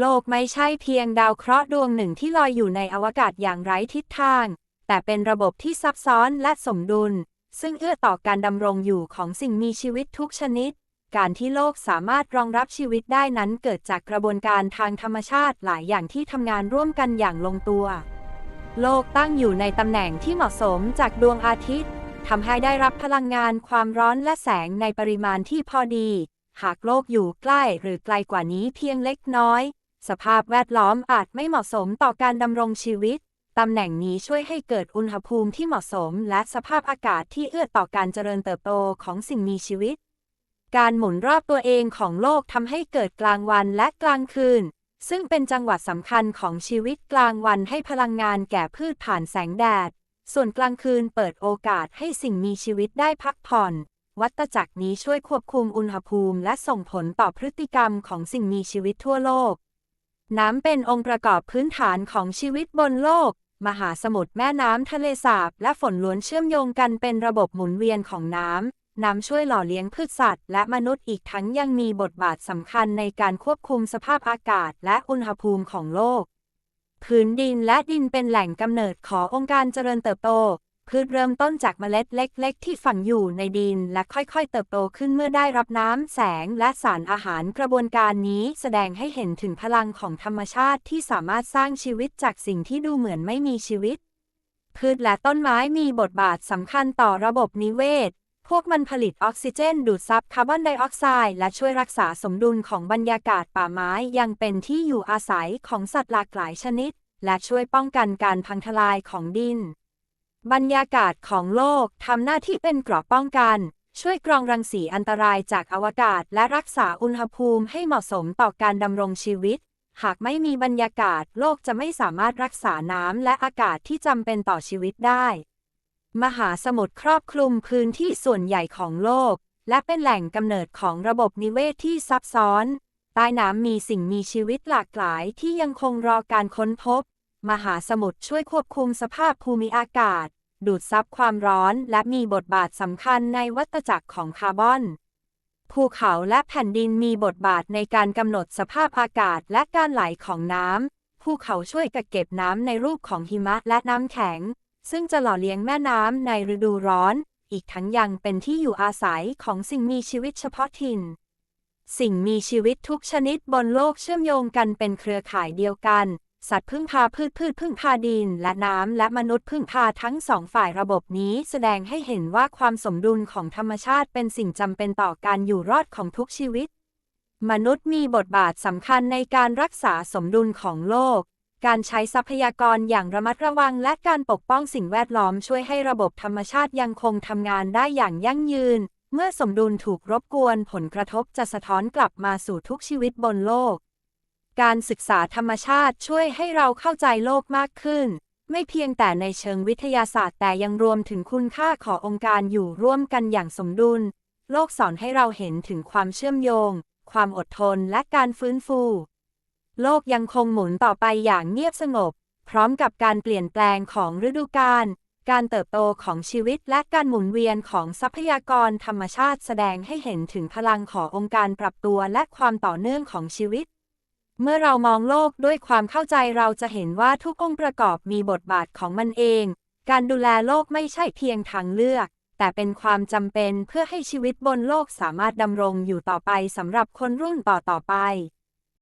โลกไม่ใช่เพียงดาวเคราะห์ดวงหนึ่งที่ลอยอยู่ในอวกาศอย่างไร้ทิศทาง แต่เป็นระบบที่ซับซ้อนและสมดุล ซึ่งเอื้อต่อการดำรงอยู่ของสิ่งมีชีวิตทุกชนิด การที่โลกสามารถรองรับชีวิตได้นั้นเกิดจากกระบวนการทางธรรมชาติหลายอย่างที่ทำงานร่วมกันอย่างลงตัว โลกตั้งอยู่ในตำแหน่งที่เหมาะสมจากดวงอาทิตย์ทำให้ได้รับพลังงานความร้อนและแสงในปริมาณที่พอดี หากโลกอยู่ใกล้หรือไกลกว่านี้เพียงเล็กน้อย สภาพแวดล้อมอาจไม่เหมาะสมต่อการดำรงชีวิต ตำแหน่งนี้ช่วยให้เกิดอุณหภูมิที่เหมาะสม และสภาพอากาศที่เอื้อต่อการเจริญเติบโตของสิ่งมีชีวิต การหมุนรอบตัวเองของโลกทำให้เกิดกลางวันและกลางคืน ซึ่งเป็นจังหวะสำคัญของชีวิตกลางวันให้พลังงานแก่พืชผ่านแสงแดด ส่วนกลางคืนเปิดโอกาสให้สิ่งมีชีวิตได้พักผ่อนวัตจักรนี้ช่วยควบคุมอุณหภูมิ และส่งผลต่อพฤติกรรมของสิ่งมีชีวิตทั่วโลก น้ำเป็นองค์ประกอบพื้นฐานของชีวิตบนโลก มหาสมุทรแม่น้ำทะเลสาบ และฝนล้วนเชื่อมโยงกันเป็นระบบหมุนเวียนของน้ำ น้ำช่วยหล่อเลี้ยงพืชสัตว์ และมนุษย์อีกทั้งยังมีบทบาทสำคัญในการควบคุมสภาพอากาศ และอุณหภูมิของโลก พื้นดินและดินเป็นแหล่งกำเนิดขององค์การเจริญเติบโต พืชเริ่มต้นจากเมล็ดเล็ก ๆ ที่ฝังอยู่ในดิน และค่อย ๆ เติบโตขึ้นเมื่อได้รับน้ำแสงและสารอาหารกระบวนการนี้แสดงให้เห็นถึงพลังของธรรมชาติที่สามารถสร้างชีวิตจากสิ่งที่ดูเหมือนไม่มีชีวิต พืชและต้นไม้มีบทบาทสำคัญต่อระบบนิเวศ พวกมันผลิตออกซิเจน ดูดซับคาร์บอนไดออกไซด์และช่วยรักษาสมดุลของบรรยากาศป่าไม้ ยังเป็นที่อยู่อาศัยของสัตว์หลากหลายชนิด และช่วยป้องกันการพังทลายของดิน บรรยากาศของโลกทำหน้าที่เป็นเกราะป้องกัน ช่วยกรองรังสีอันตรายจากอวกาศ และรักษาอุณหภูมิให้เหมาะสมต่อการดำรงชีวิต หากไม่มีบรรยากาศ โลกจะไม่สามารถรักษาน้ำและอากาศที่จำเป็นต่อชีวิตได้ มหาสมุทรครอบคลุมพื้นที่ส่วนใหญ่ของโลก และเป็นแหล่งกำเนิดของระบบนิเวศที่ซับซ้อน ใต้น้ำมีสิ่งมีชีวิตหลากหลายที่ยังคงรอการค้นพบ มหาสมุทรช่วยควบคุมสภาพภูมิอากาศ ดูดซับความร้อนและมีบทบาทสำคัญในวัฏจักรของคาร์บอน ภูเขาและแผ่นดินมีบทบาทในการกำหนดสภาพอากาศและการไหลของน้ำ ภูเขาช่วยกักเก็บน้ำในรูปของหิมะและน้ำแข็ง ซึ่งจะหล่อเลี้ยงแม่น้ำในฤดูร้อน อีกทั้งยังเป็นที่อยู่อาศัยของสิ่งมีชีวิตเฉพาะถิ่น สิ่งมีชีวิตทุกชนิดบนโลกเชื่อมโยงกันเป็นเครือข่ายเดียวกัน สัตว์พึ่งพาพืชพืชพึ่งพาดิน และน้ำและมนุษย์พึ่งพาทั้งสองฝ่ายระบบนี้แสดงให้เห็นว่าความสมดุลของธรรมชาติเป็นสิ่งจำเป็นต่อการอยู่รอดของทุกชีวิต มนุษย์มีบทบาทสำคัญในการรักษาสมดุลของโลก การใช้ทรัพยากรอย่างระมัดระวังและการปกป้องสิ่งแวดล้อมช่วยให้ระบบธรรมชาติยังคงทำงานได้อย่างยั่งยืน เมื่อสมดุลถูกรบกวนผลกระทบจะสะท้อนกลับมาสู่ทุกชีวิตบนโลก การศึกษาธรรมชาติช่วยให้เราเข้าใจโลกมากขึ้น ไม่เพียงแต่ในเชิงวิทยาศาสตร์ แต่ยังรวมถึงคุณค่าขององค์การอยู่ร่วมกันอย่างสมดุล โลกสอนให้เราเห็นถึงความเชื่อมโยง ความอดทนและการฟื้นฟู โลกยังคงหมุนต่อไปอย่างเงียบสงบ พร้อมกับการเปลี่ยนแปลงของฤดูกาลการเติบโตของชีวิตและการหมุนเวียนของทรัพยากรธรรมชาติแสดงให้เห็นถึงพลังขององค์การปรับตัวและความต่อเนื่องของชีวิต เมื่อเรามองโลกด้วยความเข้าใจเราจะเห็นว่าทุกองค์ประกอบมีบทบาทของมันเอง การดูแลโลกไม่ใช่เพียงทางเลือก แต่เป็นความจำเป็นเพื่อให้ชีวิตบนโลกสามารถดำรงอยู่ต่อไปสำหรับคนรุ่นต่อๆไป